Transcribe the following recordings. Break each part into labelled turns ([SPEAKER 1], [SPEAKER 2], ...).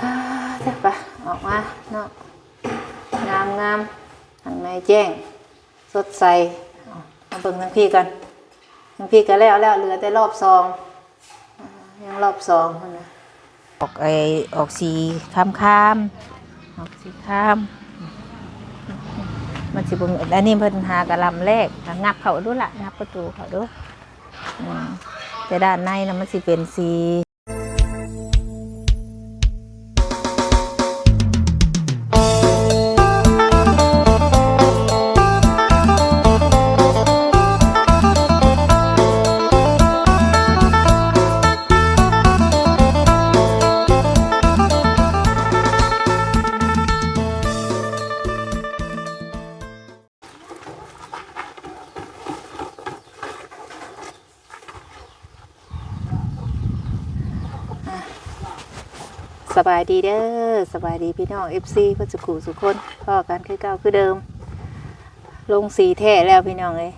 [SPEAKER 1] อ่าเดี๋ยวไปออกมาเนาะงามงามทางในแจ้ง สดใสเอามาเบิ่งทางพี่กันทางพี่ก็แล้วแล้วเหลือแต่รอบซองยังรอบซองนะออกไอออกสีคามคามออกสีคาม มันสิบงอันนี้เพิ่นหากระลำแรกงับเขาดูละงับประตูเขาดูอืมแต่ด้านในนะมันสิเป็นสี บายดีเด้อสบายดีพี่น้องเอฟซีพัชกูสุคนพ่อกันคือเก่าคือเดิม ลงสีแท้แล้วพี่น้องเลย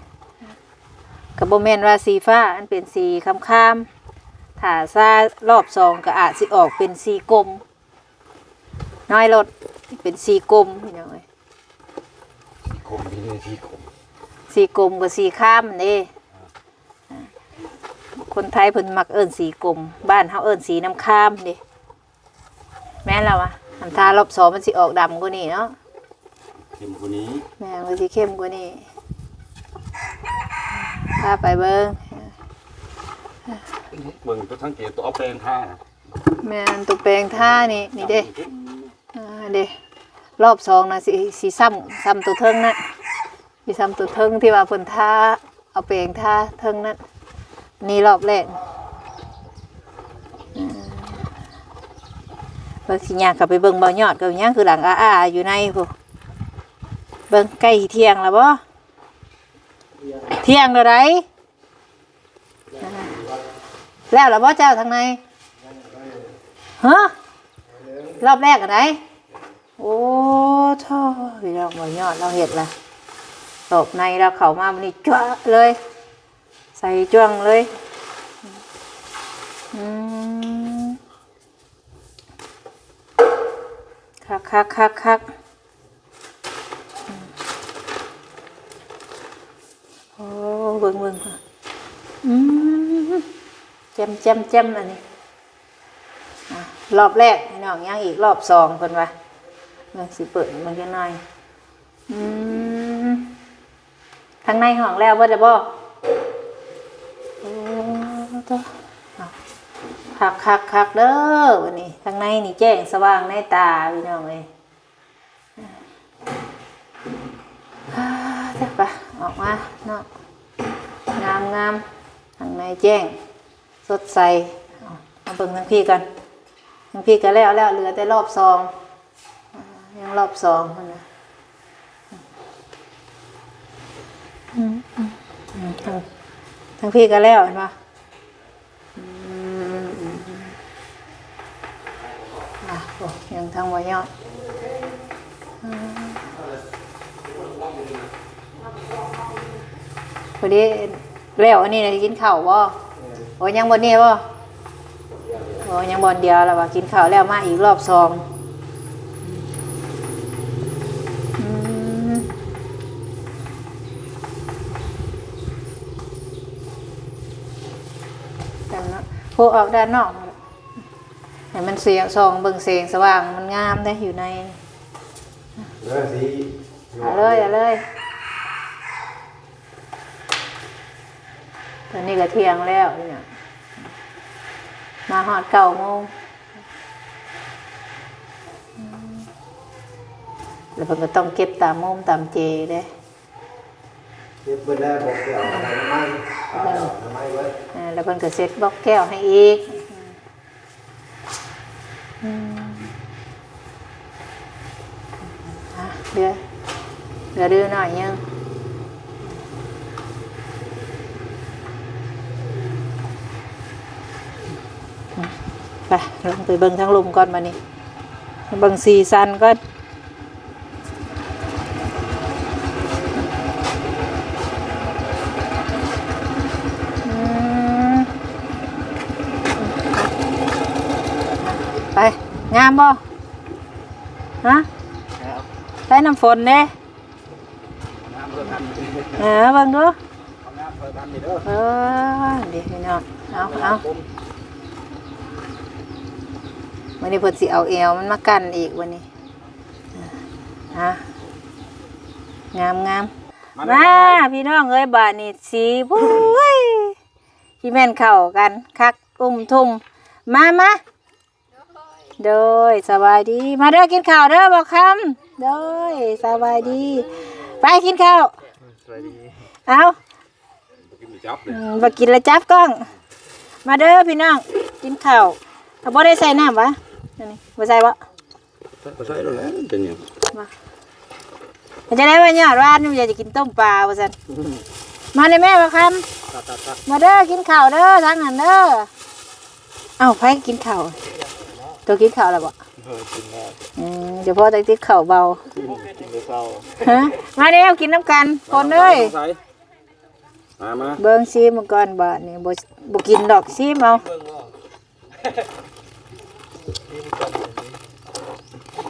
[SPEAKER 1] กับโบแมนว่าสีฟ้าอันเป็นสีคำคามๆถ้าซารอบสองก็อาจสิออกเป็นสีกลมน้อยลดเป็นสีกลมพี่น้องเลย
[SPEAKER 2] คมที่นี่ที่คม
[SPEAKER 1] สีกลมกับสีข้ามนี่คนไทยเพิ่นมักเอิ้นสีกลมบ้านเฮาเอิ้นสีน้ำข้ามนี่ แม่นแล้ววะอันทารอบสองมันสิออกดำกว่านี้เนาะ
[SPEAKER 2] เข็มคนนี้
[SPEAKER 1] แม่มันสิเข้มกว่านี้พาไปเบิ่ง
[SPEAKER 2] เบิ่งตัวทั้งเกตตัวเอาแปลงท่านะ
[SPEAKER 1] แม่นตัวแปลงท่านี่นี่เด้อ่าเด้รอบสองนะสิสิซ้ำซ้ำตัวเทิงนั่นสิซ้ำตัวเทิงที่ว่าเพิ่นท่าเอาแปลงท่าเทิงนั่นนี่รอบแรก เบิ่งสิย่างกลับไปเบิ่งเบายอดกับย่างคือหลังอาอาอยู่ในพวกเบิ่งใกล้เที่ยงแล้วบ่เที่ยงแล้วไรแล้วแล้วบ่เจ้าทางในฮะรอบแรกอะไรโอ้ท่อพี่น้องเบายอดเราเห็ดละตบในเราเข้ามามันนี่จ้วเลย ใส่จ้วงเลยอืม คักคักคักคักโอ้เบิ่งเบิ่งค่ะอืมแจมแจมแจมอันนี้อ่รอบแรกน้องยังอีกรอบสองคนว่าเมื่อสิเปิดมันจะหน่อยอืมทางในห้องแล้วว่าจะบอกโอ้ตัวเอ คักคักคักเด้อวันนี้ทางในนี่แจ้งสว่างในตาพี่น้องเลยอ่าเดี๋ยวไปออกมาเนาะงามงามทางในแจ้ง สดใสเอามาเบิ่งทางพี่กันทางพี่ก็แล้วแล้วเหลือแต่รอบซองยังรอบซองมันนะทางทางพี่ก็แล้วเห็นปะอืมอืมอืมอะ โอ้ยังทางวายอดพอดีแล้วอันนี้นะกินข้าวบ่โอ้ยังบนนี้บ่โอ้ยังบนเดียวแล้วว่ากินข้าวแล้วมาอีกรอบสองอืมแต่เนาะพวกออกด้านนอก ให้มันเสียงซองเบิ่งเสียงสว่างมันงามได้อยู่ใน
[SPEAKER 2] เลือสี
[SPEAKER 1] เอาเลยเอาเลยตอนนี้ก็เที่ยงแล้วเนี่ยมาหอดเก่าโมงแล้วมันก็ต้องเก็บตามมุมตามเจเด้
[SPEAKER 2] เก็บไปได้บอกเกี่ยวกับน้ำมันเอาน้ำมันไว้
[SPEAKER 1] อ่าแล้วมันก็เซ็ตบล็อกแก้วให้อีกอืมอะ เดี๋ยวเดี๋ยวดูหน่อยยังไปลงไปเบิ่งทั้งลุมก่อนมานี่เบิ่งซีซันก็อนอืม ไป งามบ่ฮะใช้น้ำฝนเด้
[SPEAKER 2] น้ำเพื่อกัน
[SPEAKER 1] เออเบิ่งดู
[SPEAKER 2] เอาน้ำเพื่อกันนี่เด้อ
[SPEAKER 1] เออเดี๋ยวพี่น้องเอาเอาวันนี้เพิ่นสิเอาเอวมันมากันอีกวันนี้อะงามงามมาพี่น้องเอ้ยบาดนี้สีบุ้ยพี่แม่นเข้ากันคักอุ้มทุ่มมามา โดยสบายดี มาเด้อกินข้าวเด้อบอกคำโดยสบายดี ไปกินข้าว
[SPEAKER 2] สวัสดี
[SPEAKER 1] เอา
[SPEAKER 2] กินจับเล
[SPEAKER 1] อื
[SPEAKER 2] ย
[SPEAKER 1] มบ่กินแล้วจับกล้อง มาเด้อพี่น้องกินข้าวเอาบ่ได้ใส่น้ำวะอันนี้บ่ใส่บ่
[SPEAKER 2] ก็ใช่แล้วแหละเป็นยัง
[SPEAKER 1] มันจะได้ว่ายอดว่านี่อยากจะกินต้มปลาว่าซั่นมาเลยแม่บ่คำ
[SPEAKER 2] ตัดตัดตัด
[SPEAKER 1] มาเด้อกินข้าวเด้อทางนั้นเด้อเอ้าไผกินข้าว ตัวกินข้าวแล้วบ่
[SPEAKER 2] เออกินแล้ว
[SPEAKER 1] อืมเดี๋ยวพ่อจะกินข้าวเบา
[SPEAKER 2] กินไปเศร้า
[SPEAKER 1] ฮะมาเด้อกินน้ำกันคนเอ้ย
[SPEAKER 2] มามา
[SPEAKER 1] เบิ่งซีมันก่อนบาดนี่บ่บ่กินดอกซีมเอา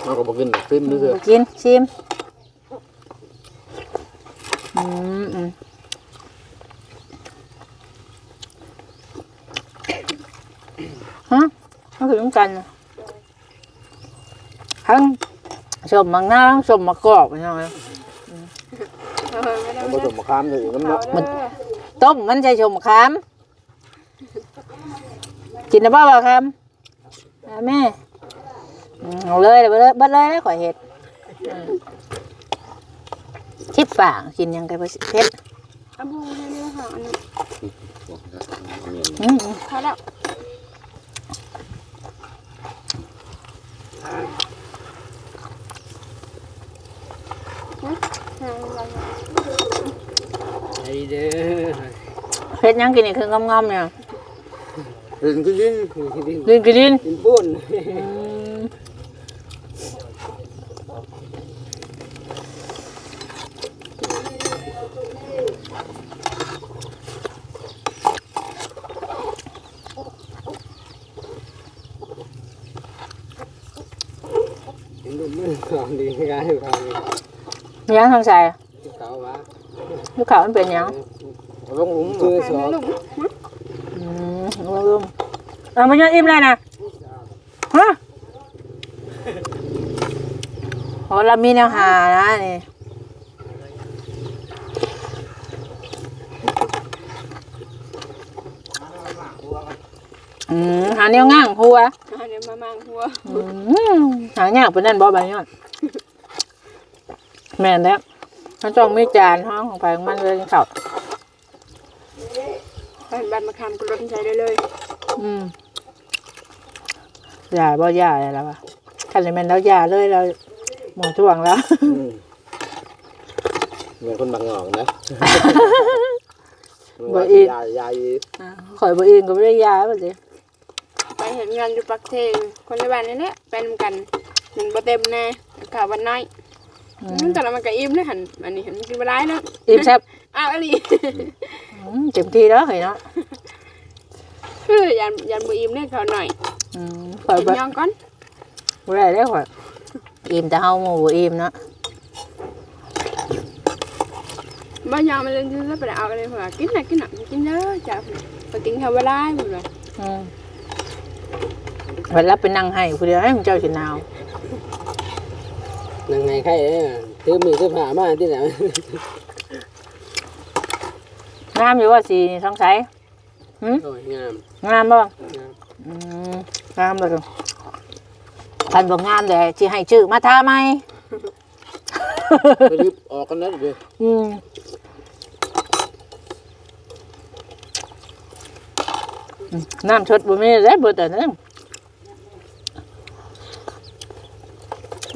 [SPEAKER 2] เราก็บอกกินฟิล์มด้วย
[SPEAKER 1] บ่กินซีมอืมอืมฮะมันคือต้องกันน่ะ ทั้งสมมังนาทั้งสมมะกอกใช่ไหม
[SPEAKER 2] ผสมมะขามเลยน้ำเนาะ
[SPEAKER 1] มันต้มมันใช่ชมะขามกินนะบ้าบ่ครับอ่าแม่อืมเอาเลยเอาเลยเบัดเลยแล้วข่อยเห็ดอืมชิดฝางกินยังไงบ่สิเผ็ด
[SPEAKER 3] อันบูนี่นี่ค่ะอันนี้
[SPEAKER 1] อืมอืม
[SPEAKER 3] พอแล้วฮะหาอะ ไรอะ
[SPEAKER 4] ไอเด้อ
[SPEAKER 1] เผ็ดยังกินนี่คืองอมๆเนี่ย
[SPEAKER 2] กินกิน
[SPEAKER 1] ดินกินดิน
[SPEAKER 4] กินปุ้น
[SPEAKER 1] อืม
[SPEAKER 4] กินดุมือสองดีกันเขา
[SPEAKER 1] ยังทำใส่
[SPEAKER 4] เขาวะ
[SPEAKER 1] ลูกเขามันเป็นยัง
[SPEAKER 2] ลงหลุม
[SPEAKER 4] มือสอง
[SPEAKER 1] อืมลืมเอามาเยอะอิ่มเลยนะฮะโอ้เรามีแนวหานะนี่อืมหาแนวง่างหัว
[SPEAKER 3] เดี๋ยวมามังหัว
[SPEAKER 1] อืมหาง่างเป็นนั่นบ่ใบยอด แม่นแล้วเขาจ้องไม่จานห้องของไปของมันเลยเขา
[SPEAKER 3] เห็นบัตรมาคำก็ลดใช้ได้เลย
[SPEAKER 1] อืมยาบ่ยาอะไรแล้ววะคันนี้แมันแล้วยาเลยเราหมดช่วงแล้ว
[SPEAKER 2] เหมือนคนบางงอกนะ
[SPEAKER 1] บ่อีก
[SPEAKER 2] ยายยาย
[SPEAKER 1] อ่าข่อยบ่อินก็ไม่ได้ยาบ่สิ
[SPEAKER 3] ไปเห็นงานอยู่ปักเทงคนในบ้านนี่แหละไปนำกันหนึ่งบ่เต็มแน่ข่าววันน้อย
[SPEAKER 1] อื
[SPEAKER 3] อื
[SPEAKER 1] ม
[SPEAKER 3] มแต่ละมันก็อิ่มเลยหันอันนี้หันมันกินไปร้ายเนาะ
[SPEAKER 1] อิ่มแซ่บ
[SPEAKER 3] อ้าวอะไร
[SPEAKER 1] อืมเต็มที่แล้วเห็นเนาะ
[SPEAKER 3] คือยันยันบ่อิ่มเนี่ยเขาหน่อย
[SPEAKER 1] อืมข่อย
[SPEAKER 3] กิน
[SPEAKER 1] บ่
[SPEAKER 3] ยองก่อน
[SPEAKER 1] บ่ได้แล้วข่อยอิ่มแต่เฮาหมู่บ่อิ่มเนาะ
[SPEAKER 3] บ่ยอมมันเลยแล้วไปเอาอะไรเผื่อกินน่ะกินน่ะกินเยอะจ้ะไปกินข้าวเวลาหมดเลย
[SPEAKER 1] อืมเวลาไปนั่งให้ผู้เดียวให้มันเจ้าสิหนาว
[SPEAKER 4] นั่งไงใครเอ้ยถือมือถือผ้ามาที่ไหน
[SPEAKER 1] งามอยู่ว่าสีนี่สงสัยหืม
[SPEAKER 4] โอ้ยงาม
[SPEAKER 1] งามบ่
[SPEAKER 4] งาม
[SPEAKER 1] อืมงามเลยท่านบอกงามแต่ที่ให้ชื่อมาทาไหม
[SPEAKER 2] ไปรีบออกกันแล้วเดี๋ยว
[SPEAKER 1] อืมน้ำชดบ่มีได้เบิดแต่นั้น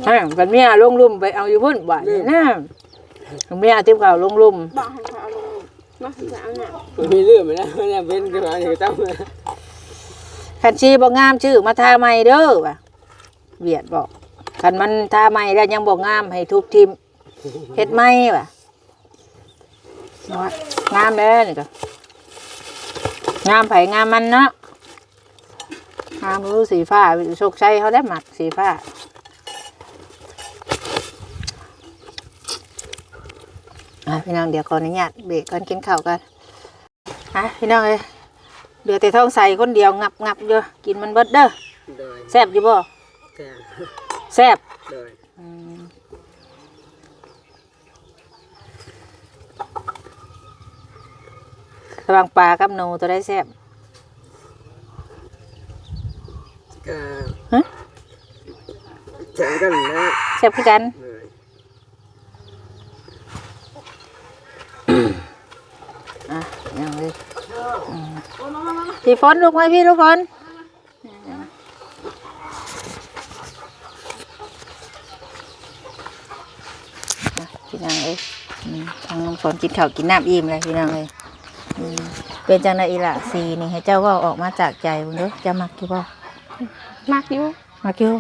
[SPEAKER 1] ฮะกันเมียลงลุ่มไปเอาอยู่พุ่นบ่านี่นะเมียติบข่าวลงลุ่ม
[SPEAKER 3] บอกให้เขาเอาลงมาให้เขาเอาหนัก
[SPEAKER 4] มันมีเรื่องไหมนะมันจะเป็นกันมาอยู่ตั้ง
[SPEAKER 1] คันชีบ่งามชื่อมาทาไหมเด้อว่ะเวียดบอกคันมันทาไหมแล้วยังบ่งามให้ทุบทิมเฮ็ดไหมว่ะว่างามแล้วนี่ก็งามไผงามมันเนาะหาบ่รู้สีฟ้าโชคชัยเขาได้หมักสีฟ้า อะพี่น้องเดี๋ยวขออนุญาตเบรกก่อนกินข้าวกันอะพี่น้องเอ้ยเหลือแต่ท้องใส่คนเดียวงับงับเด้อกินมันเบิดเด้อ
[SPEAKER 4] โดย
[SPEAKER 1] แซ่บอยู่บ่
[SPEAKER 4] แก่
[SPEAKER 1] แซ่บ
[SPEAKER 4] โดย
[SPEAKER 1] อืมระวังปลากับหนูตัวได้แซ่บ
[SPEAKER 4] ก็
[SPEAKER 1] ฮะ
[SPEAKER 4] แข่งกันแล้ว
[SPEAKER 1] แซ่บคือกัน
[SPEAKER 4] โดย
[SPEAKER 1] อะยังเลยอืมพี่ฝนลูกไหมพี่ลูกฝนอะพี่นางเอ้ยอืมทางน้องฝนกินข้าวกินน้ำอิ่มเลยพี่นางเลยอืมเป็นจังไดอีหละสีนี่ให้เจ้าเว่าออกมาจากใจบุญเด้อจะมักกี่บ่
[SPEAKER 3] มากอยู่
[SPEAKER 1] มักอยู่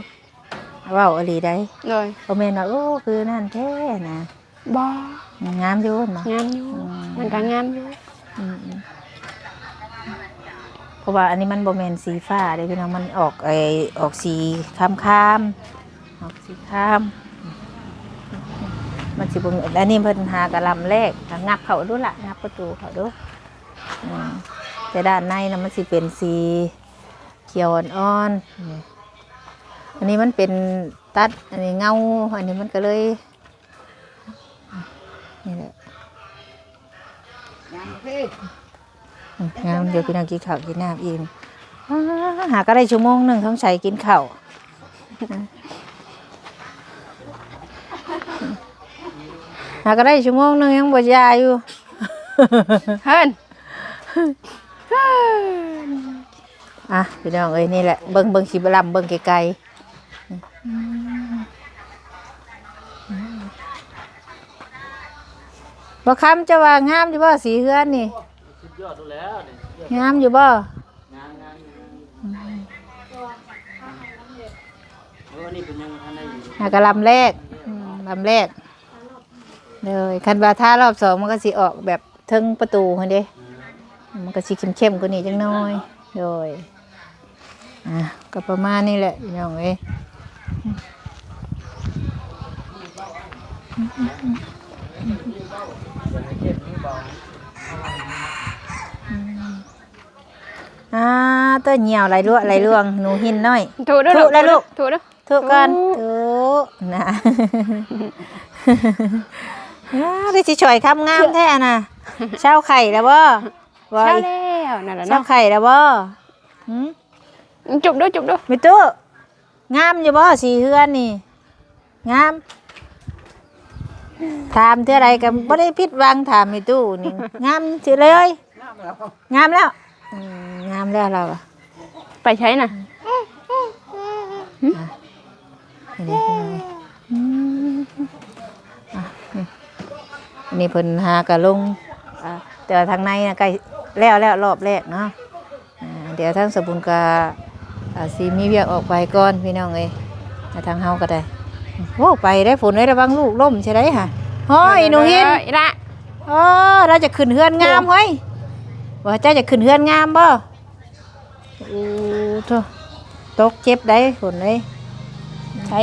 [SPEAKER 1] เว่าอหลีได้
[SPEAKER 3] เลย
[SPEAKER 1] โอเมนว่าโอ้คือนั่นแท้นะ
[SPEAKER 3] บ่
[SPEAKER 1] งามอยู่เนาะ
[SPEAKER 3] งามอยู่มันก็งามอยู่
[SPEAKER 1] อืมอืม เพราะว่าอันนี้มันโบแมนสีฟ้าเด้พี่น้องมันออกไอออกสีคามคามออกสีคาม มันสิบแมนอันนี้เพิ่นหากระลำแรกก็งับเขาดูละงับประตูเขาดูแต่ด้านในนะมันสิเป็นสีเขียวอ่อนๆอันนี้มันเป็นตัด อันนี้เงา อันนี้มันก็เลยนี่แหละ งามเดี๋ยวพี่น้องกินข้าวกินน้ำอิ่มอ้าหาก็ได้ชั่วโมงหนึ่งต้องใส่กินข้าวหาก็ได้ชั่วโมงหนึ่งยังบ่ยาอยู่
[SPEAKER 3] เฮิน
[SPEAKER 1] อะพี่น้องเอ้ยนี่แหละเบิ่งเบิ่งขีบลำเบิ่งไกลๆ บ่คำจะว่างามอยู่บ่สีเฮือนนี่
[SPEAKER 4] สุดยอดแล้วเนี่ย
[SPEAKER 1] งามอยู่บ่
[SPEAKER 4] งานงานเออนี่เป็นยังทันได้อยู่
[SPEAKER 1] หากะลำแรกอืมลำแรกเลยคันบาท่ารอบสองมันก็สิออกแบบเทิงประตูคนเด้มันก็สิเข้มๆกว่านี้จังน้อยโดยอะก็ประมาณนี้แหละพี่น้องเอ้ย อ่าตัวเหี่ยวไหลลวไหลลวงหนูหินน้อย
[SPEAKER 3] ถูกเด้อ
[SPEAKER 1] ถูกแล้วลูก
[SPEAKER 3] ถูกเด้อ
[SPEAKER 1] ทุกกัน
[SPEAKER 3] ถูก
[SPEAKER 1] ทุกนะอ้าวได้สิช่วยคำงามแท้น่ะเช้าไข่แล้วบ่บ่
[SPEAKER 3] ใช่แล้วนั่นแหละ
[SPEAKER 1] เช้า
[SPEAKER 3] เนาะ
[SPEAKER 1] ไข่แล้วบ่หืม
[SPEAKER 3] จุบเด้วยจุบเด้วย
[SPEAKER 1] มิตู้งามอยู่บ่สีเฮือนนี่ งาม ถามเท่าไรก็บ่ได้ผิดหวังถามมิตู้นี่ งามสิเลย งามแล้วอืมงามแล้วเราอะ
[SPEAKER 3] ไปใช้น่ะ
[SPEAKER 1] อันนี้เป็นไงอืมอะนี่อันนี้เพิ่นหากะลงอะแต่ว่าทางในนะใกล้แล้วแล้วรอบแรกเนาะอ่าเดี๋ยวทางสบุญกาอ่าสีมีเวียกออกไปก่อนพี่น้องเอ้ยแต่ทางเฮาก็ได้ โอ้ไปได้ฝนได้ระวังลูกล่มใช่ไหมค่ะห้อยหนูหิน
[SPEAKER 3] เอ้ยละ
[SPEAKER 1] อ๋อเราจะขึ้นเฮือนงามเฮ้ยว่าเจ้าจะขึ้นเฮือนงามบ่โอ้โธ่ตกเจ็บได้ฝนเลย
[SPEAKER 3] ใช้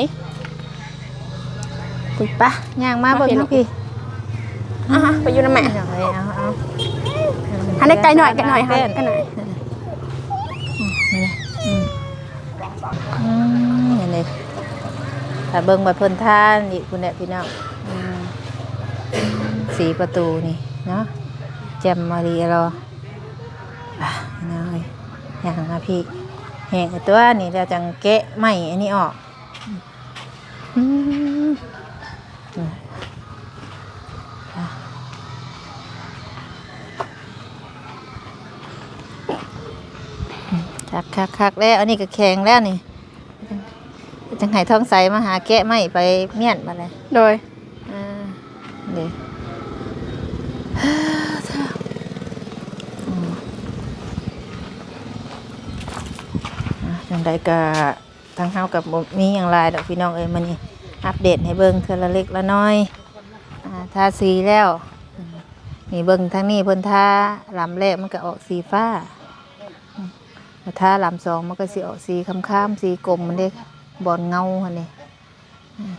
[SPEAKER 1] ปุยปะย่างมาเบิ่ง
[SPEAKER 3] มาพี่
[SPEAKER 1] น้องพี่
[SPEAKER 3] อะไปอยู่นะแม่
[SPEAKER 1] เอาเลยเอาเอา
[SPEAKER 3] หันได้ไกลหน่อยไกันหน่อยหัน
[SPEAKER 1] เต้น
[SPEAKER 3] ไกันหน่อย
[SPEAKER 1] นี่นะอืมอืมอย่างนี้ ถ้าเบิ่งแบบเพิ่นท่านอีกคุณเนี่ยพี่น้องอืมสีประตูนี่เนาะแจมมารีรออะน้อยอย่างมาพี่แหงตัวนี่เราจังแกะไม้อันนี้ออกอืมคักคักคักแล้ว อันนี้ก็แข็งแล้วนี่ จังไห้ท้องใสมาหาแกะไม้ไปเมียนมาเลย
[SPEAKER 3] โดย
[SPEAKER 1] อ่าเดี๋ยวอืมอะจังใดก็ทางเฮากับบ่มีอย่างไรดอกพี่น้องเอ้ยมันนี่อัปเดตให้เบิ่งเทื่อละเล็กละน้อยอ่าทาสีแล้วอืมนี่เบิ่งทางนี้เพิ่นทาลำแรกมันก็ออกสีฟ้าอืมมาท่าลำสองมันก็สิออกสีค้ำๆสีกลมมันเด้ บอลเงาหันนี่อืม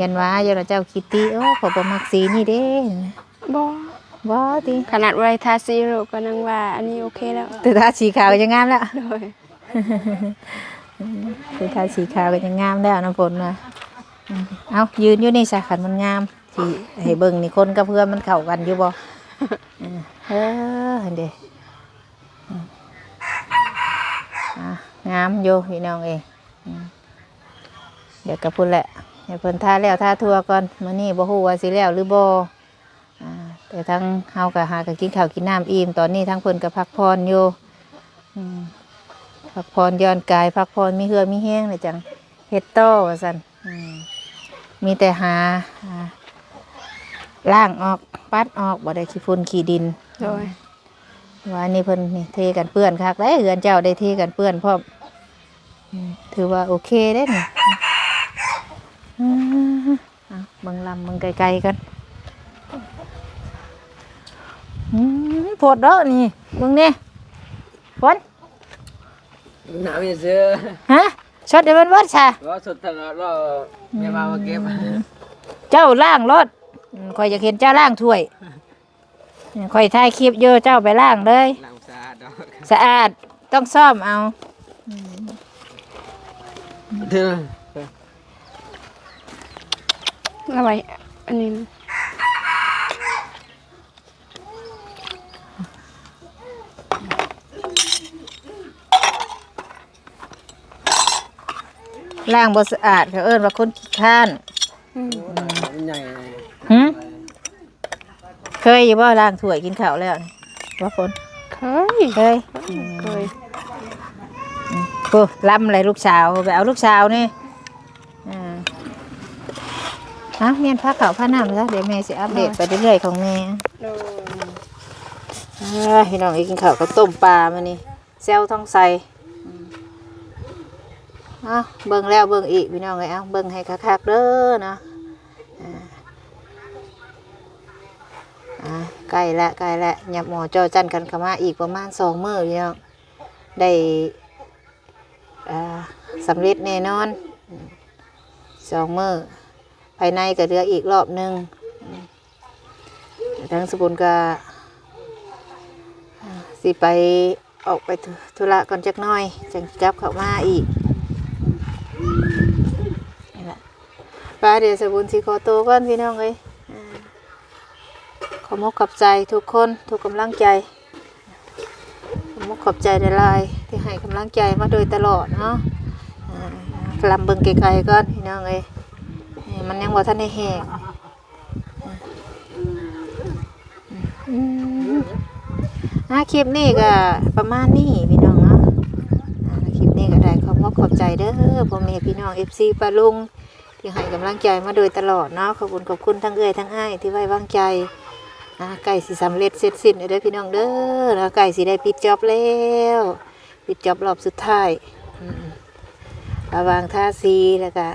[SPEAKER 1] ยันว่าเจ้าเจ้าคิดตีโอ้ขอประมักสีนี่เด้
[SPEAKER 3] บ่
[SPEAKER 1] ว้าติ
[SPEAKER 3] ขนาดไว้ทาซีโร่ก็นังว่า อันนี้โอเคแล้ว
[SPEAKER 1] แต่ถ้าสีขาวก็จะงามแล้ว
[SPEAKER 3] โดย
[SPEAKER 1] คือทาสีขาวก็จะงามแล้วน้ำฝนมาอืมเอายืนอยู่นี่สะขันมันงามสีให้เบิ่งนี่คนกับเพื่อนมันเข้ากันอยู่บ่อืมเออเห็นเด้อืมอะงามอยู่พี่น้องเองอืม เดี๋ยวกระพุ่นแหละเดี๋ยวเพิ่นท่าแล้วท่าทัวก่อนมื้อนี้บ่ฮู้ว่าสิแล้วหรือบ่อ่าแต่ทั้งเฮาก็หาก็กินข้าวกินน้ำอิ่มตอนนี้ทั้งเพิ่นก็พักผ่อนอยู่อืมพักผ่อนหย้อนกายพักผ่อนมีเหือมีแห้งเลยจังเฮ็ดโต้ว่าซั่นอืมมีแต่หาอ่าล่างออกปัดออกบ่ได้ขี้ฝุ่นขี้ดิน
[SPEAKER 3] โดย
[SPEAKER 1] ว่านี่เพิ่นนี่เทกันเปื้อนคักได้เหือนเจ้าได้เทกันเปื้อนพร้อมอืมถือว่าโอเคเด้นี่ อืมเอาเบิ่งลำเบิ่งไกลๆกันอืมโพดเด้อนี่เบิ่งนี่ฝน
[SPEAKER 4] หนาวอย่าซื้อ
[SPEAKER 1] ฮะชดเดี๋ยวมันวัดชา
[SPEAKER 4] รอสุดทางรอเมียมามาเก็บ
[SPEAKER 1] เจ้าล่างรถอืมข่อยจะเห็นเจ้าล่างถ้วยอืมข่อยถ่ายคลิปเยอะเจ้าไปล่างเลย
[SPEAKER 4] หลังสะอาดดอก
[SPEAKER 1] สะอาดต้องซ่อมเอา
[SPEAKER 4] เธอ
[SPEAKER 3] เอาไว้อันนี้
[SPEAKER 1] ล่างบ่สะอาดเขาเอิ้นว่าคนขี้ข้าน
[SPEAKER 3] อืม
[SPEAKER 4] มันใหญ่
[SPEAKER 1] หึเคยอยู่บ่ล่างถ้วยกินข้าวแล้วนี่ว่าฝน
[SPEAKER 3] เคย
[SPEAKER 1] เคย
[SPEAKER 3] เคย
[SPEAKER 1] โอ้ล้ำเลยลูกสาวไปเอาลูกสาวนี่อ่าเอาเมียนผ้าขาวผ้าน้ำซะเดี๋ยวแม่สิอัปเดตไปเรื่อยๆของแม่
[SPEAKER 3] โดย
[SPEAKER 1] อ่าพี่น้องอีกกินข้าวกับต้มปลามานี่แซวท้องใสอืมเอาเบิ่งแล้วเบิ่งอีกพี่น้องเลยเอาเบิ่งให้คักๆเด้อนะอ่าอ่าใกล้แล้วใกล้แล้วหยับหมอจอจันกันเข้ามาอีกประมาณสองมื้อพี่น้องได้อ่าสำเร็จแน่นอนอืมสองมื้อ ภายในก็เหลืออีกรอบหนึงอืมทางสกุลก็สิไปออกไปธุระก่อนจักหน่อยจังกลับเข้ามาอีกนี่แหละป้าเดี๋ยวสบุญสิขอตัวก่อนพี่น้องเลยอ่าขอมกขอบใจทุกคนทุกกำลังใจขอมกขอบใจในลายที่ให้กำลังใจมาโดยตลอดเนาะลำเบิงไกลๆก่อนพี่น้องเลย มันยังบ่ทันได้แห้งอืมอ่าคลิปนี้ก็ประมาณนี้พี่น้องเนาะคลิปนี้ก็ได้ขอบขอบใจเด้อพ่อแม่พี่น้องเอฟซีปลาลุงที่ให้กำลังใจมาโดยตลอดเนาะขอบคุณขอบคุณทั้งเอ้ยทั้งอ้ายที่ไว้วางใจอ่าไก่สิสำเร็จเสร็จสิ้นเด้อพี่น้องเด้อแล้วไก่สิได้ปิดจอบแล้วปิดจอบรอบสุดท้ายอืมระวางท่าซีแล้วก็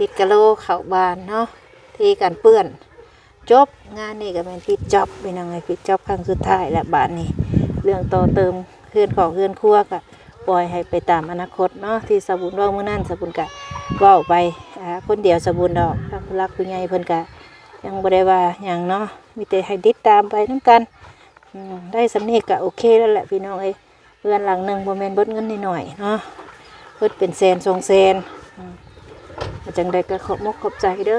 [SPEAKER 1] ติดกะโลเข่าบานเนาะที่กันเปื้อนจบงานนี่ก็เป็นปิดจอบเป็นยังไงปิดจอบครั้งสุดท้ายและบาทนี้เรื่องต่อเติมเพื่อนของเพื่อนครัวก็ปล่อยให้ไปตามอนาคตเนาะที่สบุญว่าเมื่อนั้นสบุญกะเว่าไปอ่าคนเดียวสบุญดอกทางผู้รักผู้ใหญ่เพิ่นกะยังบ่ได้ว่าอย่างเนาะมีแต่ให้ติดตามไปน้ำกันได้สำเนีกกะโอเคแล้วแหละพี่น้องเอ้เพื่อนหลังหนึ่งบ่แม่นเบิดเงินนิดหน่อยเนาะเบิดเป็นแสนสองแสนอืม จังได้ก็ขอบมกขอบใจเด้อ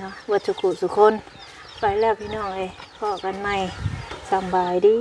[SPEAKER 1] เนาะวัดสุขุสุคน ไปแล้วพี่น้องเอ้ยพอกันใหม่สบายดี